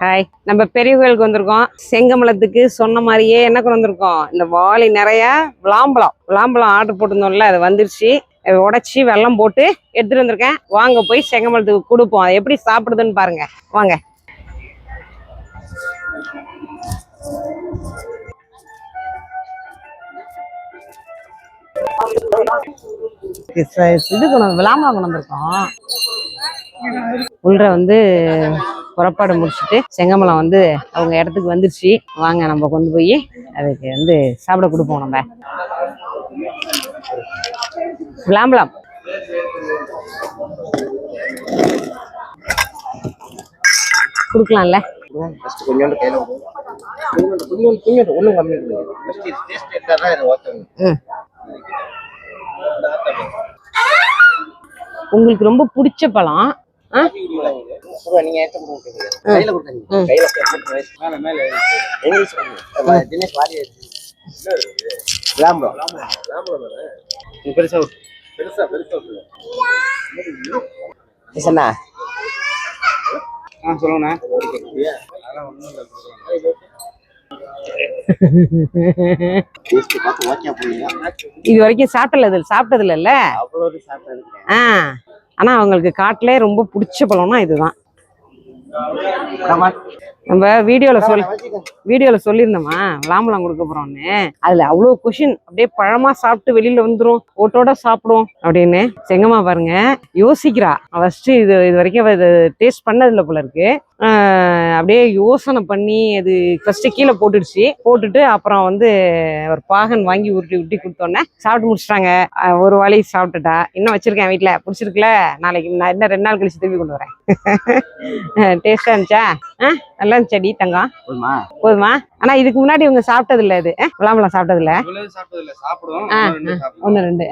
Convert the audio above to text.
Hi நம்ம பெரிய கோயிலுக்கு வந்திருக்கோம். செங்கமலத்துக்கு சொன்ன மாதிரியே என்ன கொண்டு வந்திருக்கோம்? இந்த வாளி நிறைய விளாம்பழம். விளாம்பழம் ஆர்டர் போட்டிருந்தோம்ல அது வந்துருச்சு. அதை உடைச்சி வெல்லம் போட்டு எடுத்துட்டு வந்திருக்கேன். வாங்க போய் செங்கமலத்துக்கு கொடுப்போம். அதை எப்படி சாப்பிடுதுன்னு பாருங்க. வாங்க. இது கொண்டு விளாம்பழம் கொண்டு வந்திருக்கோம். உள்ள வந்து புறப்பாடு முடிச்சுட்டு செங்கமலம் வந்து அவங்க இடத்துக்கு வந்துருச்சு. வாங்க நம்ம கொண்டு போய் அதுக்கு வந்து சாப்பிட கொடுப்போம் நம்ம. விளாம்பலாம் கொடுக்கலாம்ல? உங்களுக்கு ரொம்ப பிடிச்ச பழம். பெருசா பெருசா பெருசா ஆ சொல்லுங்கண்ணா. இது வரைக்கும் சாப்பிட்டல இது சாப்பிட்டது இல்லைல்ல அவ்வளோ சாப்பிட்டது ஆ. ஆனா அவங்களுக்கு காட்டிலே ரொம்ப பிடிச்ச பழம்னா இதுதான். நம்ம வீடியோவில் சொல் வீடியோவில் சொல்லியிருந்தோமா? விளாம்பழம் கொடுக்க போறோம்னு. அதில் அவ்வளோ கொஷின் அப்படியே பழமா சாப்பிட்டு வெளியில் வந்துடும் ஓட்டோட சாப்பிடும் அப்படின்னு. செங்கம்மா பாருங்க யோசிக்கிறா. ஃபஸ்ட்டு இது இது வரைக்கும் இதை இது டேஸ்ட் பண்ணதில்லை போல இருக்கு. அப்படியே யோசனை பண்ணி அது ஃபர்ஸ்ட் கீழே போட்டுடுச்சு. போட்டுட்டு அப்புறம் வந்து ஒரு பாகன் வாங்கி உருட்டி உருட்டி கொடுத்தோன்னே சாப்பிட்டு முடிச்சிட்டாங்க. ஒரு வாளி சாப்பிட்டுட்டா. இன்னும் வச்சிருக்கேன் வீட்டுல பிடிச்சிருக்குல நாளைக்கு நான் இன்னும் ரெண்டு நாள் கழிச்சு திருப்பி கொண்டு வரேன். டேஸ்டா இருந்துச்சா? ஆ நல்லா இருந்துச்சடி தங்கம்? போதுமா? போதுமா? ஆனா இதுக்கு முன்னாடி இவங்க சாப்பிட்டது இல்ல இது. ஆ, விளாம்பழம் சாப்பிட்டது இல்ல சாப்பிட்டது இல்ல சாப்பிடுவோம். ஆ, ரெண்டு